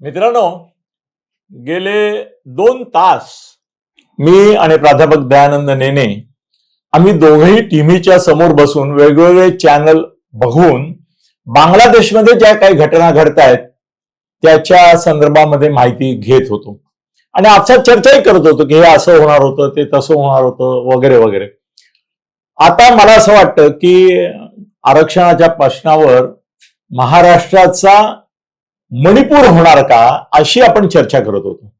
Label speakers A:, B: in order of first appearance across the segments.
A: मित्रांनो गेले दोन तास मी आणि प्राध्यापक दयानंद नेने आम्ही दोघेही टीव्हीच्या समोर बसून वेगवेगळे चॅनल बघून बांगलादेशमध्ये ज्या काही घटना घडत आहेत त्याच्या संदर्भामध्ये माहिती घेत होतो. आणि आजचा चर्चाही करत होतो की हे असं होणार होतं ते तसं होणार होतं वगैरे वगैरे. आता मला असं वाटतं की आरक्षणाच्या प्रश्नावर महाराष्ट्राचा मणिपूर होणार का अशी आपण चर्चा करत होतो.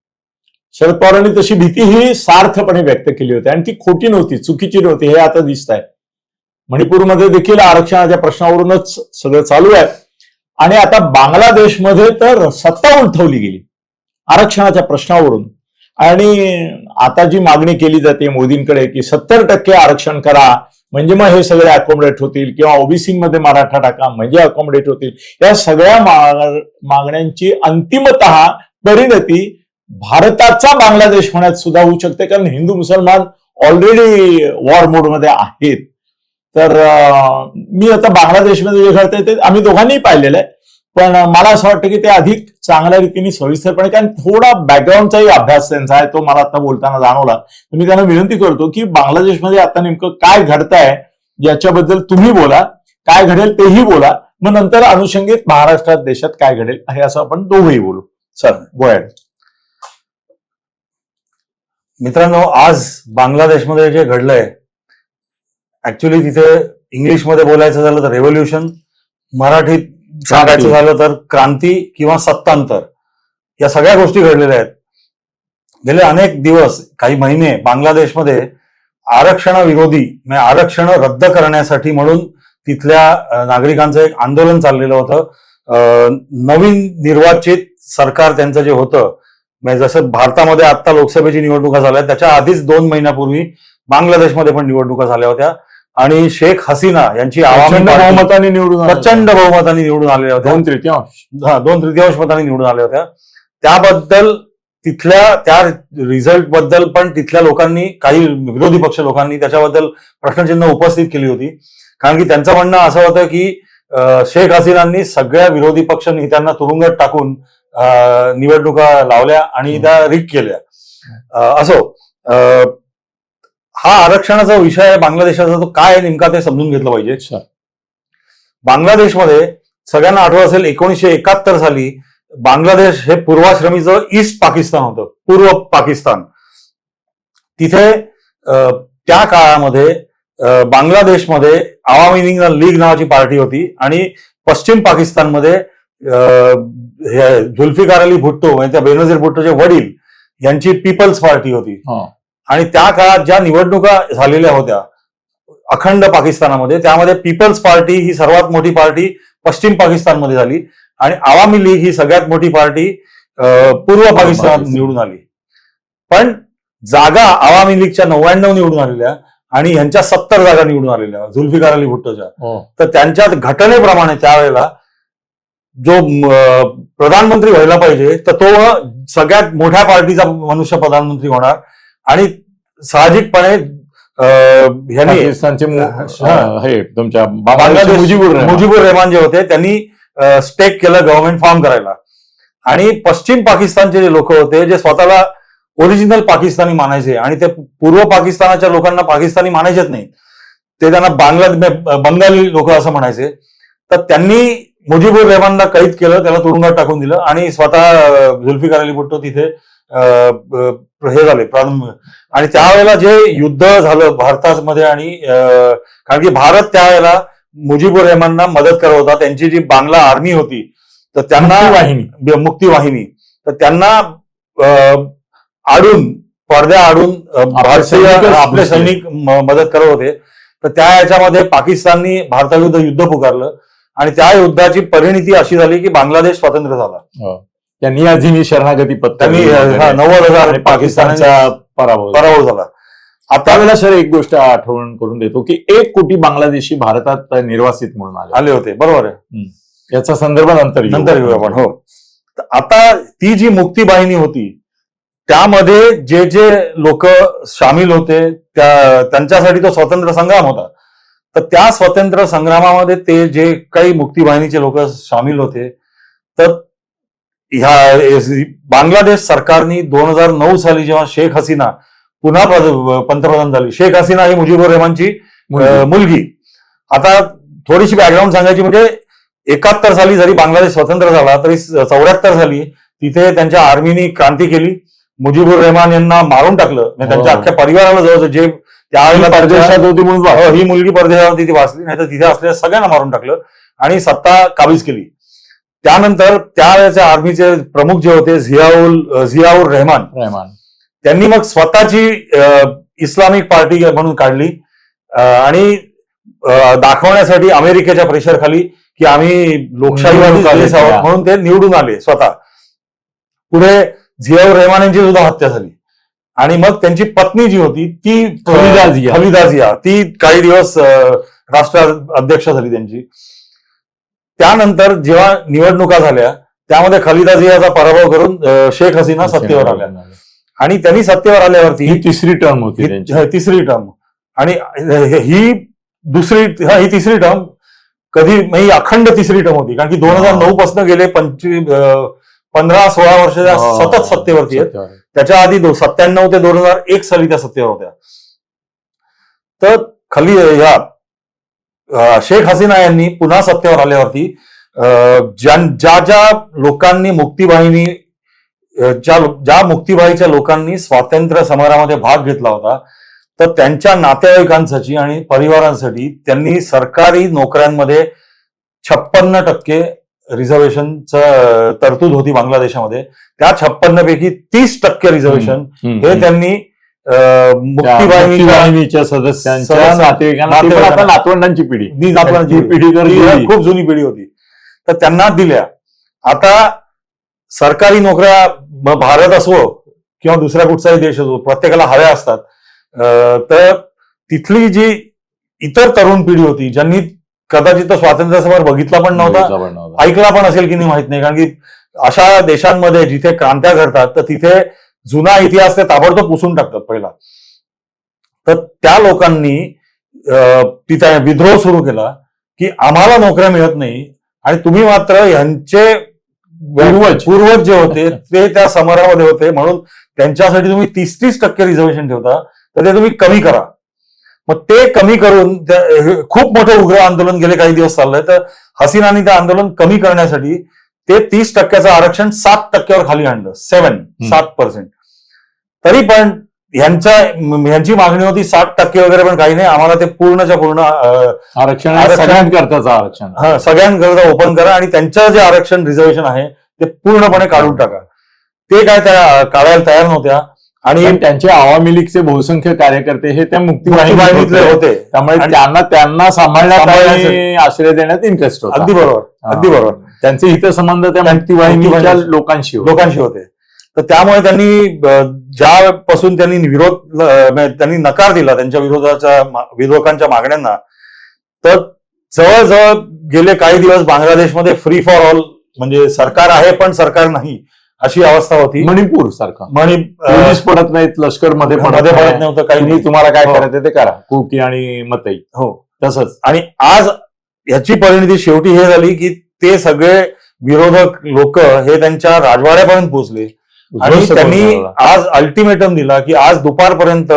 A: शरद पवारांनी तशी भीती ही सार्थपणे व्यक्त केली होती आणि ती खोटी नव्हती चुकीची नव्हती हे आता दिसत आहे मणिपूरमध्ये देखील आरक्षणाच्या प्रश्नावरूनच सगळं चालू आहे. आणि आता बांगलादेशमध्ये तर सत्ता उलथवली गेली आरक्षणाच्या प्रश्नावरून. आणि आता जी मागणी केली जाते मोदींकडे की सत्तर टक्के आरक्षण करा म्हणजे मग हे सगळे अकोमोडेट होतील किंवा ओबीसीमध्ये मराठा टाका म्हणजे अकोमोडेट होतील. या सगळ्या मागण्यांची अंतिमत परिणती भारताचा बांगलादेश होण्यात सुद्धा होऊ शकते कारण हिंदू मुसलमान ऑलरेडी वॉर मोडमध्ये आहेत. तर मी आता बांगलादेशमध्ये जे घडतंय ते आम्ही दोघांनीही पाहिलेलं आहे. पण मला असं वाटतं की ते अधिक चांगल्या रीतीने सविस्तरपणे कारण थोडा बॅकग्राऊंडचाही अभ्यास त्यांचा आहे तो मला आता बोलताना जाणवला. तर मी त्यांना विनंती करतो की बांगलादेशमध्ये आता नेमकं काय घडतंय याच्याबद्दल तुम्ही बोला. काय घडेल तेही बोला. मग नंतर अनुषंगित महाराष्ट्रात देशात काय घडेल हे असं आपण दोघंही बोलू. सर गोयड
B: मित्रांनो आज बांगलादेशमध्ये जे घडलंय ऍक्च्युली तिथे इंग्लिशमध्ये बोलायचं झालं तर रेव्होल्युशन मराठीत सांगायचं झालं तर क्रांती किंवा सत्तांतर या सगळ्या गोष्टी घडलेल्या आहेत. गेले अनेक दिवस काही महिने बांगलादेशमध्ये आरक्षणाविरोधी म्हणजे आरक्षण रद्द करण्यासाठी म्हणून तिथल्या नागरिकांचं एक आंदोलन चाललेलं होतं. नवीन निर्वाचित सरकार त्यांचं जे होतं म्हणजे जसं भारतामध्ये आता लोकसभेची निवडणुका झाल्या त्याच्या आधीच दोन महिन्यापूर्वी बांगलादेशमध्ये पण निवडणुका झाल्या होत्या. आणि शेख हसीना यांची आवामी पार्टी
A: बहुमताने निवडून.
B: प्रचंड बहुमताने निवडून आलेल्या होत्या.
A: दोन तृतीयांश.
B: हा दोन तृतीयांश मतांनी निवडून आल्या होत्या. त्याबद्दल तिथल्या त्या रिझल्टबद्दल पण तिथल्या लोकांनी काही विरोधी पक्ष लोकांनी त्याच्याबद्दल प्रश्नचिन्ह उपस्थित केली होती. कारण की त्यांचं म्हणणं असं होतं की अं, शेख हसीनांनी सगळ्या विरोधी पक्ष नेत्यांना तुरुंगात टाकून अं, निवडणुका लावल्या आणि त्या रिक केल्या. अं, असो अं, हा आरक्षणाचा विषय आहे बांगलादेशाचा तो काय आहे नेमका ते समजून घेतलं पाहिजे
A: अच्छा.
B: बांगलादेशमध्ये सगळ्यांना आठवत असेल एकोणीसशे एकाहत्तर साली बांगलादेश हे पूर्वाश्रमीचं ईस्ट पाकिस्तान होतं पूर्व पाकिस्तान तिथे त्या काळामध्ये बांगलादेशमध्ये आवामी लीग लीग नावाची पार्टी होती आणि पश्चिम पाकिस्तानमध्ये हे जुल्फिकार अली भुट्टो म्हणजे त्या बेनझीर भुट्टोचे वडील यांची पीपल्स पार्टी होती. आणि त्या काळात ज्या निवडणुका झालेल्या होत्या अखंड पाकिस्तानामध्ये त्यामध्ये पीपल्स पार्टी ही सर्वात मोठी पार्टी पश्चिम पाकिस्तानमध्ये झाली आणि आवामी लीग ही सगळ्यात मोठी पार्टी पूर्व पाकिस्तानात
A: पाकिस्तान.
B: निवडून आली पण जागा आवामी लीगच्या नव्याण्णव निवडून आलेल्या आणि ह्यांच्या सत्तर जागा निवडून आलेल्या जुल्फिकार अली भुट्टोच्या
A: हो.
B: तर त्यांच्या घटनेप्रमाणे त्यावेळेला जो प्रधानमंत्री व्हायला पाहिजे तर तो सगळ्यात मोठ्या पार्टीचा मनुष्य प्रधानमंत्री होणार आणि साहजिकपणे
A: पाकिस्तानचे मुजीबुर रहमान.
B: जे होते त्यांनी स्टेक केलं गव्हर्नमेंट फॉर्म करायला. आणि पश्चिम पाकिस्तानचे जे लोक होते जे स्वतःला ओरिजिनल पाकिस्तानी मानायचे आणि ते पूर्व पाकिस्तानाच्या लोकांना पाकिस्तानी मानायचेच नाही ते त्यांना बांगला बंगाली लोक असं म्हणायचे. तर त्यांनी मुजीबुर रहमानला कैद केलं त्याला तुरुंगात टाकून दिलं आणि स्वतः अं, जुल्फिकार अली भुट्टो तिथे हे झाले प्रारंभ. आणि त्यावेळेला जे युद्ध झालं भारतामध्ये आणि कारण की भारत त्यावेळेला मुजीबुर रहमानना मदत करत होता. त्यांची जी बांगला आर्मी होती तर त्यांना
A: मुक्ती वाहिनी.
B: ब- मुक्ती वाहिनी तर त्यांना आडून पडद्या आडून भारतीय आपले. सैनिक मदत करत होते. तर त्या याच्यामध्ये पाकिस्ताननी भारताविरुद्ध युद्ध पुकारलं. आणि त्या युद्धाची परिणिती अशी झाली की बांगलादेश स्वतंत्र झाला.
A: त्यांनी आजीनी शरणागती पत्करली.
B: हा, नव्वद हजार
A: पाकिस्तानचा पराभव.
B: पराभव झाला. आता
A: त्यावेळेला सर एक गोष्ट आठवण करून देतो की एक कोटी बांगलादेशी भारतात निर्वासित म्हणून आले
B: आले होते. बरोबर आहे.
A: याचा संदर्भ नंतर.
B: नंतर घेऊ आपण हो. आता ती जी मुक्ती बाहिनी होती त्यामध्ये जे जे लोक सामील होते त्या त्यांच्यासाठी तो स्वतंत्र संग्राम होता. तर त्या स्वतंत्र संग्रामामध्ये ते जे काही मुक्ती बाहिनीचे लोक सामील होते तर ह्या बांगलादेश सरकारने दोन हजार नऊ साली जेव्हा शेख हसीना पुन्हा प्रध- पंतप्रधान झाली. शेख हसीना ही मुजीबुर रहमानची मुलगी. आता थोडीशी बॅकग्राऊंड सांगायची म्हणजे एकाहत्तर साली जरी बांगलादेश स्वतंत्र झाला तरी चौऱ्याहत्तर साली तिथे त्यांच्या आर्मीनी क्रांती केली. मुजीबुर रहमान यांना मारून टाकलं. म्हणजे त्यांच्या
A: हो.
B: अख्ख्या परिवाराला जवळ जे त्यावेळेला
A: परदेशात होती म्हणून
B: हो, ही मुलगी परदेशात ती वाचली नाही तर तिथे असलेल्या सगळ्यांना मारून टाकलं आणि सत्ता काबीज केली. त्यानंतर त्यावेळेच्या आर्मीचे प्रमुख जे होते झियाउल झियाउर रहमान
A: रहमान.
B: त्यांनी मग स्वतःची इस्लामिक पार्टी म्हणून काढली. आणि दाखवण्यासाठी अमेरिकेच्या प्रेशर खाली की आम्ही लोकशाहीवादी देश आहोत. म्हणून ते निवडून आले स्वतः. पुढे झियाउर रहमान यांची सुद्धा हत्या झाली. आणि मग त्यांची पत्नी जी होती ती अ,
A: खलिदा जिया.
B: खलिदा जिया. ती काही दिवस राष्ट्र अध्यक्ष झाली त्यांची. त्यानंतर जेव्हा निवडणुका झाल्या त्यामध्ये खलिदा जियाचा पराभव करून शेख हसीना सत्तेवर आल्या. आणि त्यांनी सत्तेवर आल्यावरती
A: ही तिसरी टर्म होती
B: तिसरी टर्म आणि हे- दुसरी हा, ही तिसरी टर्म कधी ही अखंड तिसरी टर्म होती. कारण की दोन हजार. नऊ पासून गेले पंचवीस पंधरा सोळा वर्ष त्या
A: हो,
B: सतत सत्तेवरती आहेत. त्याच्या आधी सत्त्याण्णव ते दोन हजार एक साली त्या सत्तेवर होत्या. तर खाली या शेख हसीना यांनी पुन्हा सत्तेवर आल्यावरती ज्या- ज्या ज्या लोकांनी मुक्तीबाईंनी ज्या ज्या मुक्तीबाईच्या लोकांनी स्वातंत्र्य समरामध्ये भाग घेतला होता तर त्यांच्या नातेवाईकांसाठी आणि परिवारांसाठी त्यांनी सरकारी नोकऱ्यांमध्ये छप्पन्न टक्के रिझर्वेशनचं तरतूद होती बांगलादेशामध्ये त्या छप्पन्न पैकी तीस टक्के रिझर्वेशन हे. त्यांनी
A: मुक्तीवाहिनीच्या सदस्यांच्या
B: सदस्य-
A: नातेवाईकांना. नातवंडांची पिढी
B: नी नातवांची
A: ती पिढी तर.
B: खूप जुनी पिढी होती तर त्यांना दिल्या आता सरकारी नोकऱ्या भारत असो किंवा दुसऱ्या कुठचाही देश असो प्रत्येकाला हव्या असतात अं, तर तिथली जी इतर तरुण पिढी होती ज्यांनी कदाचित तो स्वातंत्र्य समर बघितला पण नव्हता. ऐकला पण असेल की नाही माहीत नाही कारण की अशा देशांमध्ये जिथे क्रांत्या घडतात तर तिथे जुना इतिहास ते ताबडतोब पुसून टाकतात पहिला. तर त्या लोकांनी तिथे विद्रोह सुरू केला की आम्हाला नोकऱ्या मिळत नाही आणि तुम्ही मात्र यांचे
A: पूर्वज.
B: पूर्वज जे होते ते त्या समरामध्ये होते. म्हणून त्यांच्यासाठी तुम्ही तीस तीस टक्के रिझर्वेशन ठेवता तर ते तुम्ही कमी करा. मग ते कमी करून खूप मोठं उग्र आंदोलन गेले काही दिवस चाललंय. तर हसीनानी ते आंदोलन कमी करण्यासाठी ते तीस टक्क्याचं आरक्षण सात टक्क्यावर खाली आणलं. सेव्हन सात पर्सेंट तरी पण ह्यांच्या ह्यांची मागणी होती साठ टक्के वगैरे पण काही नाही. आम्हाला ते पूर्णच्या पूर्ण
A: आरक्षण सगळ्यांकरताचं आरक्षण
B: हा, सगळ्यांकरता ओपन करा आणि त्यांचं जे आरक्षण रिझर्वेशन आहे ते पूर्णपणे काढून टाका. ते काय त्या काढायला तयार नव्हत्या. आणि
A: त्यांचे आवामी लीगचे बहुसंख्य कार्यकर्ते हे त्या
B: मुक्तीवाहिनीतले
A: होते. त्यामुळे त्यांना त्यांना सांभाळण्यात आश्रय देण्यात इंटरेस्ट होता.
B: अगदी बरोबर. अगदी बरोबर.
A: त्यांचे हितसंबंध त्या मुक्तीवाहिनीच्या
B: मुक्तीवाहिनी-
A: लोकांशी.
B: लोकांशी होते. तर त्यामुळे त्यांनी ज्यापासून त्यांनी विरोध त्यांनी नकार दिला त्यांच्या विरोधाच्या विरोधकांच्या मागण्यांना तर जवळजवळ गेले काही दिवस बांगलादेशमध्ये फ्री फॉर ऑल म्हणजे सरकार आहे पण सरकार नाही अशी अवस्था होती.
A: मणिपूर सारखं.
B: मणी
A: पोलीस पडत नाहीत लष्करमध्ये मध्ये पडत.
B: नव्हतं काही.
A: तुम्हाला काय
B: हो.
A: करायचं ते करा. कुकी आणि मतई.
B: हो.
A: तसंच.
B: आणि आज ह्याची परिणती शेवटी हे झाली की ते सगळे विरोधक लोक हे त्यांच्या राजवाड्यापर्यंत पोहोचले. आणि त्यांनी. आज अल्टिमेटम दिला की आज दुपारपर्यंत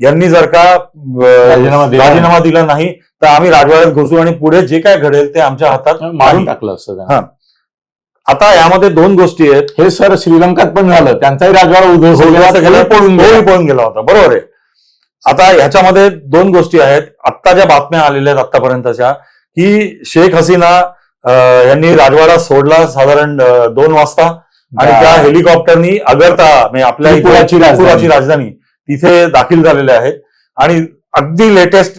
B: यांनी जर का
A: राजीनामा दिला
B: राजीनामा दिला नाही तर आम्ही राजवाड्यात घुसू आणि पुढे जे काय घडेल ते आमच्या हातात
A: मारून. टाकलं असतं.
B: हा. आता यामध्ये दोन गोष्टी आहेत
A: हे सर श्रीलंकात पण झालं त्यांचाही राजवाडा त्यालाही पळून.
B: पळून गेला होता बरोबर आहे आता ह्याच्यामध्ये दोन गोष्टी आहेत आत्ता ज्या बातम्या आलेल्या आहेत आतापर्यंतच्या की शेख हसीना यांनी राजवाडा सोडला साधारण दोन वाजता आणि त्या हेलिकॉप्टरनी अगरतळा म्हणजे आपल्या
A: त्रिपुराची राजधानी.
B: तिथे दाखल झालेले आहेत. आणि अगदी लेटेस्ट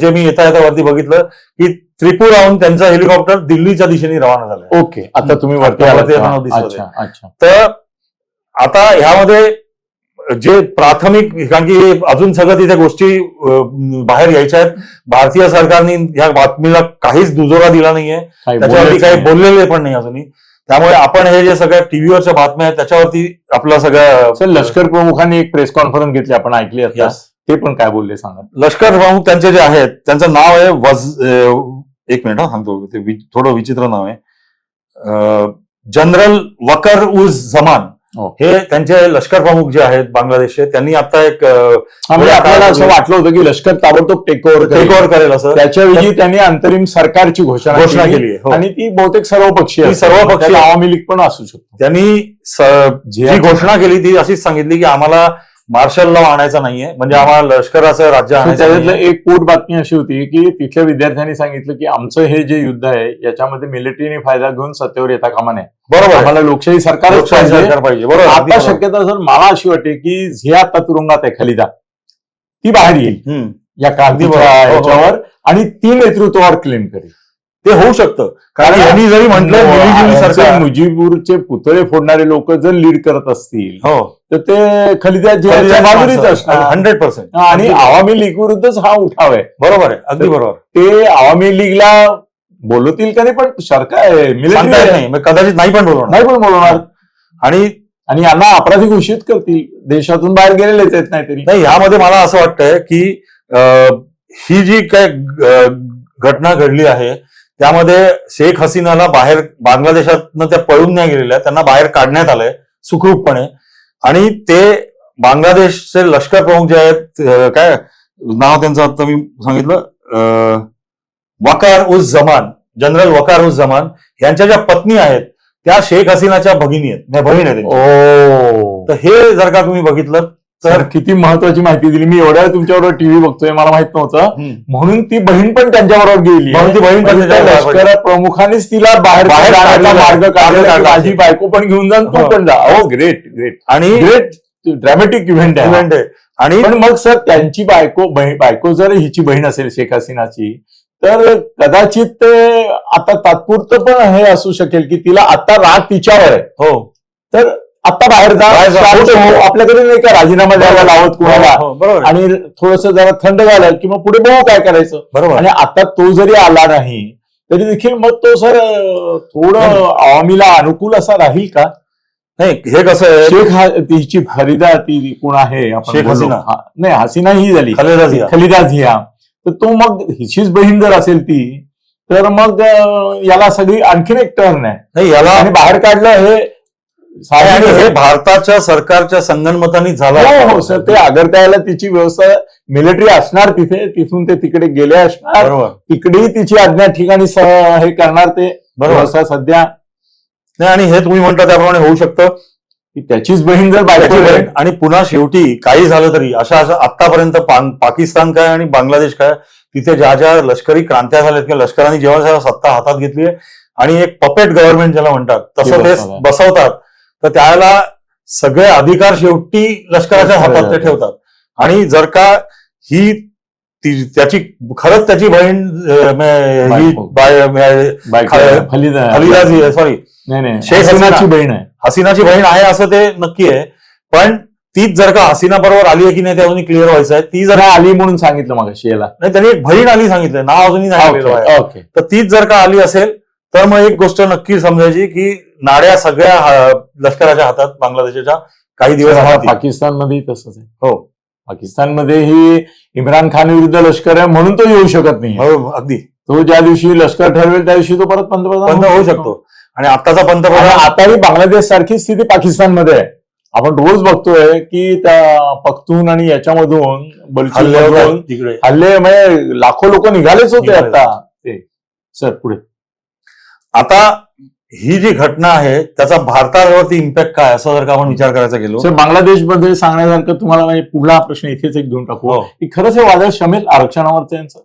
B: जे मी येता येता वरती बघितलं की त्रिपुराहून त्यांचं हेलिकॉप्टर दिल्लीच्या दिशेने रवाना झालं
A: ओके आता तुम्ही वरती
B: तर आता ह्यामध्ये जे प्राथमिक कारण की अजून सगळं तिथे गोष्टी बाहेर यायच्या आहेत. भारतीय सरकारने ह्या बातमीला काहीच दुजोरा दिला नाहीये. त्याच्यावरती काही. बोललेले पण नाही अजूनही. त्यामुळे आपण हे जे सगळ्या टीव्हीवरच्या बातम्या आहेत त्याच्यावरती आपलं सगळं
A: लष्कर प्रमुखांनी एक प्रेस कॉन्फरन्स घेतली आपण ऐकली
B: Yes.
A: ते पण काय बोलले सांगा.
B: लष्कर प्रमुख त्यांचे जे आहेत त्यांचं नाव आहे वज एक मिनिट हा सांगतो ते थोडं विचित्र नाव आहे. जनरल वकर उज जमान
A: हो.
B: हे त्यांचे लष्कर प्रमुख जे आहेत बांगलादेशचे त्यांनी आता एक
A: म्हणजे आपल्याला असं वाटलं होतं की लष्कर ताबडतोब टेक ओव्हर
B: टेक ओव्हर करेल असं
A: त्याच्याऐवजी त्यांनी अंतरिम सरकारची घोषणा
B: घोषणा
A: केली
B: हो.
A: आणि ती बहुतेक सर्वपक्षीय
B: ती
A: असेल.
B: सर्वपक्षीय.
A: त्यात आवामी लीग पण असू शकतो
B: त्यांनी
A: जी
B: घोषणा केली ती अशीच सांगितली की आम्हाला मार्शल लॉ आणायचा नाहीये म्हणजे आम्हाला लष्कराचं राज्य आणायचं.
A: एक पोट बातमी अशी होती की तिथल्या विद्यार्थ्यांनी सांगितलं की आमचं हे जे युद्ध आहे याच्यामध्ये मिलिटरीने फायदा घेऊन सत्तेवर येता कामा नये
B: बरोबर.
A: आम्हाला लोकशाही सरकार
B: पाहिजे बरोबर
A: आता. शक्यता सर मला अशी वाटते की झे आता तुरुंगात आहे खलिदा ती बाहेर येईल. या
B: बरोबर.
A: क्रांतीच्या
B: हो, हो.
A: याच्यावर आणि ती नेतृत्वावर क्लेम करेल
B: ते होऊ शकतं. कारण यांनी जरी म्हटलं सरकार
A: मुजीबूरचे पुतळे फोडणारे लोक जर लीड करत असतील
B: हो.
A: तर ते खलिदा जिहाच्या बाजूरीच असणार.
B: Hundred percent.
A: आणि आवामी लीग विरुद्धच हा उठाव आहे.
B: बरोबर आहे. अगदी बरोबर.
A: ते आवामी लीगला बोलवतील का नाही? पण सरकार मिलिटरी
B: कदाचित नाही पण बोलवणार.
A: नाही पण बोलवणार.
B: आणि
A: आणि यांना अपराधी घोषित करतील. देशातून बाहेर गेलेलेच आहेत नाही तरी
B: नाही यामध्ये मला असं वाटतंय की ही जी काय घटना घडली आहे त्यामध्ये शेख हसीनाला बाहेर बांगलादेशातनं त्या पळून नाही गेलेल्या त्यांना बाहेर काढण्यात आलंय सुखरूपपणे. आणि ते बांगलादेशचे लष्कर प्रमुख जे आहेत काय नाव त्यांचं आता मी सांगितलं? वकार उज जमान जनरल वकार उज जमान यांच्या ज्या पत्नी आहेत त्या शेख हसीनाच्या भगिनी आहेत. नाही, बहीण आहेत तर हे जर का तुम्ही बघितलं
A: तर किती महत्वाची माहिती दिली मी एवढ्या तुमच्याबरोबर टीव्ही बघतोय मला माहीत नव्हतं. म्हणून ती बहीण पण त्यांच्याबरोबर गेली
B: म्हणून ती बहीण
A: म्हणजे. लष्कर प्रमुखानेच तिला बाहेर मार्ग. काढला माझी. बायको पण घेऊन जा तू
B: हो.
A: पण जा हो ग्रेट ग्रेट
B: आणि
A: ग्रेट ड्रॅमॅटिक इव्हेंट आहे.
B: इव्हेंट आहे आणि
A: पण मग सर त्यांची बायको बायको जर हिची बहीण असेल शेख हसीनाची तर कदाचित ते आता तात्पुरतं पण हे असू शकेल की तिला आता राग तिच्यावर आहे
B: हो
A: तर आता बाहेर जा
B: बाहेर जा.
A: शांत हो. आपल्याकडे नाही का राजीनामा द्यायला लावत कुणाला
B: हो, हो, बरोबर.
A: आणि थोडस जरा थंड झालं की मग पुढे बघू काय करायचं
B: बरोबर
A: आणि आता तो जरी आला नाही तरी देखील मग तो सर अं, थोडं आवामीला अनुकूल असा राहील का
B: नाही हे कसं आहे
A: शेख हा तिची फरीदा ती कोण आहे आपण
B: शेख
A: बोललो.
B: हसीना.
A: हा, नाही हसीना ही झाली
B: खालेदा झिया.
A: खलिदा झिया तर तो मग हिचीच बहीण जर असेल ती तर मग अं, याला सगळी आणखीन एक टर्न आहे
B: नाही याला
A: आणि बाहेर काढलं हे
B: आणि हे
A: आहे.
B: भारताच्या सरकारच्या संगनमतानी झालं
A: हो हो सर ते आगरताळ्याला तिची व्यवस्था मिलिटरी असणार तिथे तिथून ते तिकडे गेले असणार. तिकडेही तिची अज्ञात ठिकाणी हे करणार ते
B: बरोबर.
A: सध्या.
B: नाही आणि हे तुम्ही म्हणता त्याप्रमाणे होऊ शकतं.
A: की त्याचीच बहीण जर बायको आहे.
B: आणि पुन्हा शेवटी काही झालं तरी अशा अशा आतापर्यंत पाकिस्तान काय आणि बांगलादेश काय तिथे ज्या ज्या लष्करी क्रांत्या झाल्यात किंवा लष्कराने जेव्हा सत्ता हातात घेतली आणि एक पपेट गव्हर्नमेंट ज्याला म्हणतात तसं
A: ते.
B: बसवतात. तर त्यावेळेला सगळे अधिकार शेवटी लष्कराच्या हातात ते ठेवतात. आणि जर का ही त्याची खरंच त्याची बहीण ही सॉरी
A: नाही नाही.
B: शेख
A: हसीनाची
B: हसीना.
A: बहीण आहे.
B: हसीनाची बहीण आहे असं ते नक्की आहे. पण तीच जर का हसीना बरोबर आली आहे की नाही ते अजूनही क्लिअर व्हायचं आहे. ती जर
A: आली म्हणून सांगितलं मग याला
B: नाही त्यांनी एक बहीण आली सांगितलं नाव अजूनही नाही तर तीच जर का आली असेल तर मग एक गोष्ट नक्की समजायची की नाड्या सगळ्या लष्कराच्या हातात बांगलादेशाच्या काही दिवस.
A: पाकिस्तानमध्ये तसंच आहे.
B: हो.
A: पाकिस्तानमध्ये ही इम्रान खान विरुद्ध लष्कर आहे म्हणून तो येऊ शकत नाही
B: हो अगदी.
A: तो ज्या दिवशी लष्कर ठरवेल त्या दिवशी तो परत पंतप्रधान
B: होऊ शकतो. आणि आताचा पंतप्रधान
A: आताही बांगलादेश सारखी स्थिती पाकिस्तानमध्ये आहे. आपण रोज बघतोय की त्या पख्तून आणि याच्यामधून
B: तिकडे.
A: हल्ले म्हणजे लाखो लोक निघालेच होते. आता. ते सर पुढे.
B: आता ही जी घटना आहे त्याचा भारतावरती इम्पॅक्ट काय? असं जर का आपण विचार करायचा गेलो.
A: सर बांगलादेशमध्ये सांगण्यासारखं तुम्हाला म्हणजे पुढला प्रश्न इथेच एक घेऊन टाकू.
B: हो.
A: की खरंच हे वादळ शमेल आरक्षणावरचं यांचं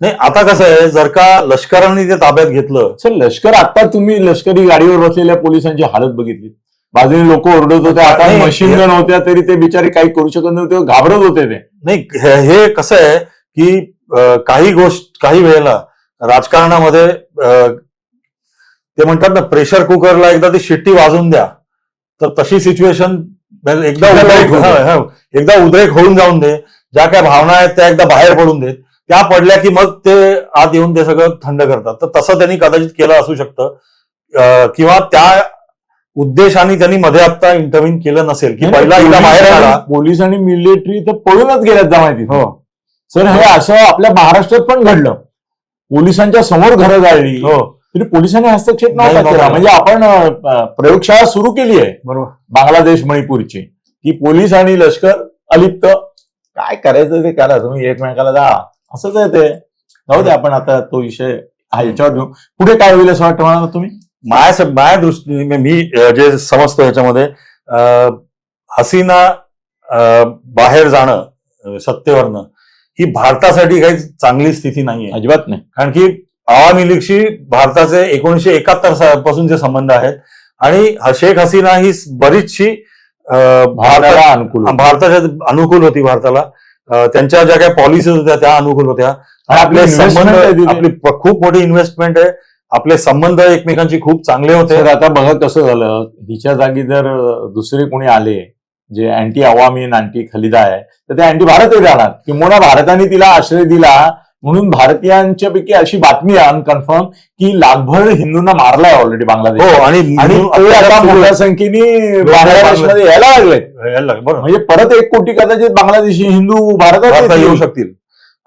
B: नाही आता कसं आहे जर का लष्कराने ते ताब्यात घेतलं.
A: सर लष्कर आता तुम्ही लष्करी गाडीवर बसलेल्या पोलिसांची हालत बघितली. बाजूने लोक ओरडत होते आता मशीन गन होत्या तरी ते बिचारे काही करू शकत नव्हते घाबरत होते ते.
B: नाही हे- कसं आहे की काही गोष्ट काही वेळेला राजकारणामध्ये ते म्हणतात ना प्रेशर कुकरला एकदा ती शिट्टी वाजून द्या. तर तशी सिच्युएशन एकदा उद्रेक. हा, हा. एकदा उद्रेक होऊन जाऊन दे. ज्या काय भावना आहेत त्या एकदा बाहेर पडून देत. त्या पडल्या की मग ते आत येऊन ते सगळं थंड करतात. तर तसं त्यांनी कदाचित केलं असू शकतं. किंवा त्या उद्देशाने त्यांनी मध्ये आता इंटरव्ह्यू केलं नसेल की पहिला एकदा बाहेर
A: आणि- पोलीस आणि मिलिटरी तर पळूनच गेल्यात जमायतीत
B: हो.
A: सर हे असं आपल्या महाराष्ट्रात पण घडलं. पोलिसांच्या समोर घरं जाळली
B: हो.
A: तरी पोलिसांनी हस्तक्षेप
B: नाही,
A: नव्हता केला. म्हणजे आपण प्रयोगशाळा सुरू केली आहे.
B: बरोबर.
A: बांगलादेश मणिपूरची. की पोलीस आणि लष्कर अलिप्त. काय करायचं ते करा तुम्ही एकमेकाला जा. असंच आहे ते. जाऊ दे आपण आता तो विषय हा याच्यावर घेऊ. पुढे काय होईल असं वाटतं मला तुम्ही?
B: माझ्या माझ्या दृष्टीने मी जे समजतो याच्यामध्ये हसीना बाहेर जाणं सत्तेवरनं ही भारतासाठी काही चांगली स्थिती नाहीये.
A: अजिबात नाही.
B: कारण की आवामी लीगशी भारताचे एकोणीशे एकाहत्तरपासून जे संबंध आहेत. आणि शेख हसीना ही बरीचशी
A: भारताला अनुकूल.
B: भारताच्या अनुकूल होती भारताला. त्यांच्या ज्या काही पॉलिसीज होत्या त्या अनुकूल होत्या.
A: आपली
B: संबंध. आपली खूप मोठी इन्व्हेस्टमेंट आहे. आपले संबंध एकमेकांची खूप चांगले होते.
A: आता बघा कसं झालं. हिच्या जागी जर दुसरे कोणी आले जे अँटी अवामी आणि अँटी खलिदा आहे तर ते अँटी भारतही राहणार किंवा भारताने तिला आश्रय दिला म्हणून भारतीयांच्या पैकी अशी बातमी आहे अनकन्फर्म की लाखभर हिंदूंना मारलाय ऑलरेडी बांगलादेश.
B: हो आणि
A: ते आता मोठ्या संख्येने बांगलादेशमध्ये यायला लागले
B: बरोबर.
A: म्हणजे परत एक कोटी कदाचित बांगलादेशी हिंदू भारतात
B: येऊ. शकतील.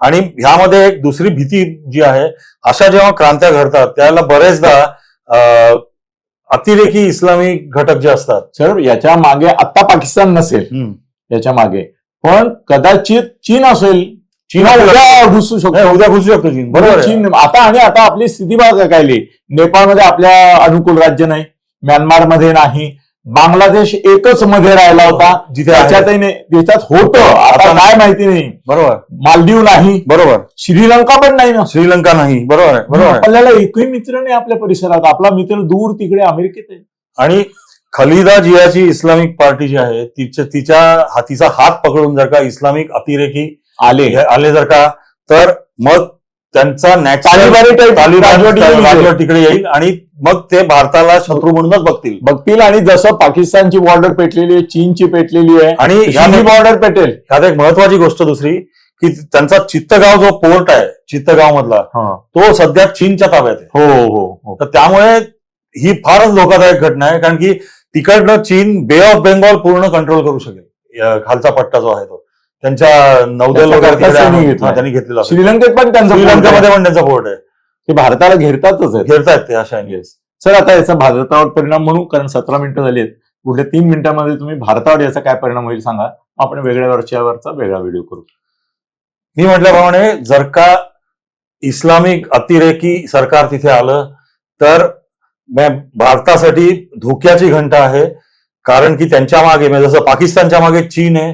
B: आणि ह्यामध्ये एक दुसरी भीती जी आहे अशा जेव्हा क्रांत्या घडतात त्याला बरेचदा अतिरेकी इस्लामी घटक जे असतात.
A: सर याच्या मागे आता पाकिस्तान नसेल. याच्या मागे. पण कदाचित चीन असेल
B: चीन
A: उद्या घुसू शकतो.
B: उद्या घुसू शकतो चीन. बरोबर.
A: चीन आता आणि आता आपली स्थिती बघा काय. नेपाळमध्ये आपल्या अनुकूल राज्य नाही. म्यानमारमध्ये नाही. बांगलादेश एकच मध्ये राहिला होता.
B: जिथे
A: त्याच्यात होतं. आता काय माहिती नाही.
B: बरोबर.
A: मालदीव नाही.
B: बरोबर.
A: श्रीलंका पण नाही ना.
B: श्रीलंका नाही. बरोबर बरोबर
A: आपल्याला एकही मित्र नाही आपल्या परिसरात. आपला मित्र दूर तिकडे अमेरिकेत आहे.
B: आणि खलिदा जियाची इस्लामिक पार्टी जी आहे तिच्या तिच्या हा- तिचा हात पकडून जर का इस्लामिक अतिरेकी
A: आले
B: आले जर का तर मग त्यांचा नॅचरल तिकडे येईल आणि मग ते भारताला शत्रू म्हणूनच बघतील.
A: बघतील आणि जसं पाकिस्तानची बॉर्डर पेटलेली आहे चीनची पेटलेली आहे
B: आणि
A: ही बॉर्डर पेटेल.
B: ह्यात एक महत्वाची गोष्ट दुसरी की त्यांचा चित्तगाव जो पोर्ट आहे चित्तगाव मधला तो सध्या चीनच्या ताब्यात आहे.
A: हो हो हो.
B: तर त्यामुळे ही फारच धोकादायक घटना आहे कारण की तिकडनं चीन बे ऑफ बेंगॉल पूर्ण कंट्रोल करू शकेल. खालचा पट्टा जो आहे तो. त्यांच्या नौदल वगैरे
A: त्यांनी
B: घेतलेला.
A: श्रीलंकेत पण त्यांचं
B: श्रीलंकेमध्ये पण त्यांचा पोर्ट आहे.
A: ते भारताला घेरतातच आहेत.
B: घेरतायत ते अशा.
A: सर आता याचा भारतावर परिणाम म्हणू कारण सतरा मिनिटं झाली आहेत. पुढल्या तीन मिनिटांमध्ये तुम्ही भारतावर याचा काय परिणाम होईल सांगा. आपण वेगळ्या वरच्यावरचा वेगळा व्हिडिओ करू.
B: मी म्हटल्याप्रमाणे जर का इस्लामिक अतिरेकी सरकार तिथे आलं तर भारतासाठी धोक्याची घंटा आहे. कारण की त्यांच्या मागे म्हणजे जसं पाकिस्तानच्या मागे चीन आहे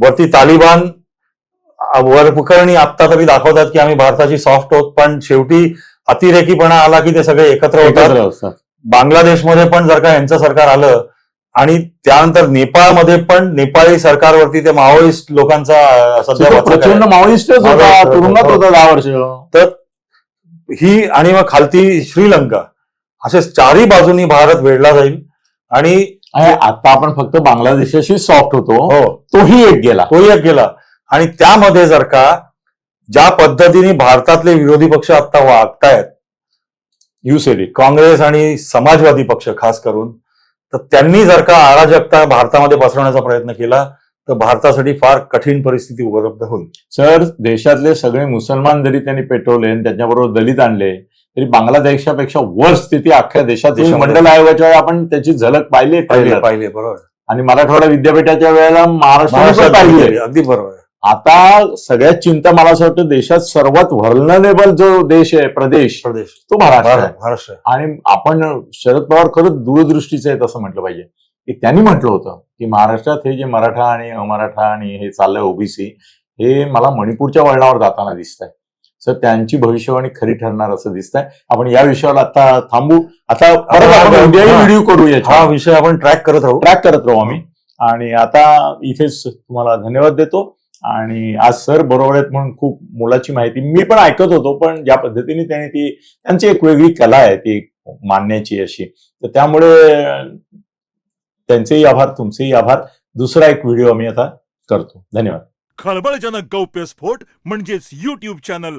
B: वरती तालिबान अ, वर प्रकरणी आत्ता तरी दाखवतात की आम्ही भारताची सॉफ्ट होत पण शेवटी अतिरेकीपणा आला की ते सगळे एकत्र होतात. बांगलादेशमध्ये पण जर का यांचं सरकार आलं आणि त्यानंतर नेपाळमध्ये पण नेपाळी सरकारवरती ते माओइस्ट लोकांचा सध्या.
A: प्रचंड माओइस्टच होता
B: माओइस्ट
A: तुरुंगात
B: होता.
A: दहा वर्ष
B: ही आणि मग खालती श्रीलंका असे चारही बाजूनी भारत वेढला जाईल आणि
A: आणि आता आपण फक्त बांगलादेशाशी सॉफ्ट होतो.
B: हो.
A: तोही एक गेला.
B: तोही एक गेला. आणि त्यामध्ये जर का ज्या पद्धतीने भारतातले विरोधी पक्ष आता वागतायत
A: यू सेड इट
B: काँग्रेस आणि समाजवादी पक्ष खास करून तर त्यांनी जर का अराजकता भारतामध्ये पसरवण्याचा प्रयत्न केला तर भारतासाठी फार कठीण परिस्थिती उपलब्ध होईल.
A: सर देशातले सगळे मुसलमान जरी त्यांनी पेटवले आणि त्याच्याबरोबर दलित आणले तरी बांगलादेशापेक्षा वर स्थिती अख्ख्या देशात. मंडल आयोगाच्या वेळेला आपण त्याची झलक पाहिली
B: पाहिले पाहिले बरोबर.
A: आणि मराठवाडा विद्यापीठाच्या वेळेला महाराष्ट्राने पण पाहिली.
B: अगदी बरोबर.
A: आता सगळ्यात चिंता मला असं वाटतं देशात सर्वात व्हर्नरेबल जो देश आहे प्रदेश
B: प्रदेश.
A: तो महाराष्ट्र
B: महाराष्ट्र
A: आणि आपण शरद पवार खरंच दूरदृष्टीचे आहेत असं म्हटलं पाहिजे. की त्यांनी म्हटलं होतं की महाराष्ट्रात हे जे मराठा आणि अमराठा आणि हे चाललंय ओबीसी हे मला मणिपूरच्या वळणावर जाताना दिसत आहे सर त्यांची भविष्यवाणी खरी ठरणार असं दिसत आहे आपण या विषयावर आता थांबू. आता परत आपण. व्हिडिओ करू
B: हा. विषय आपण ट्रॅक करत राहू.
A: ट्रॅक करत राहू आम्ही. आणि आता इथेच तुम्हाला धन्यवाद देतो. आणि आज सर बरोबर आहेत म्हणून खूप मुलाची माहिती मी पण ऐकत होतो पण ज्या पद्धतीने त्यांनी ती त्यांची एक वेगळी कला आहे ती मांडण्याची अशी. तर त्यामुळे त्यांचेही आभार तुमचेही आभार. दुसरा एक व्हिडिओ आम्ही आता करतो. धन्यवाद.
C: खळबळजनक गौप्यस्फोट म्हणजेच युट्यूब चॅनल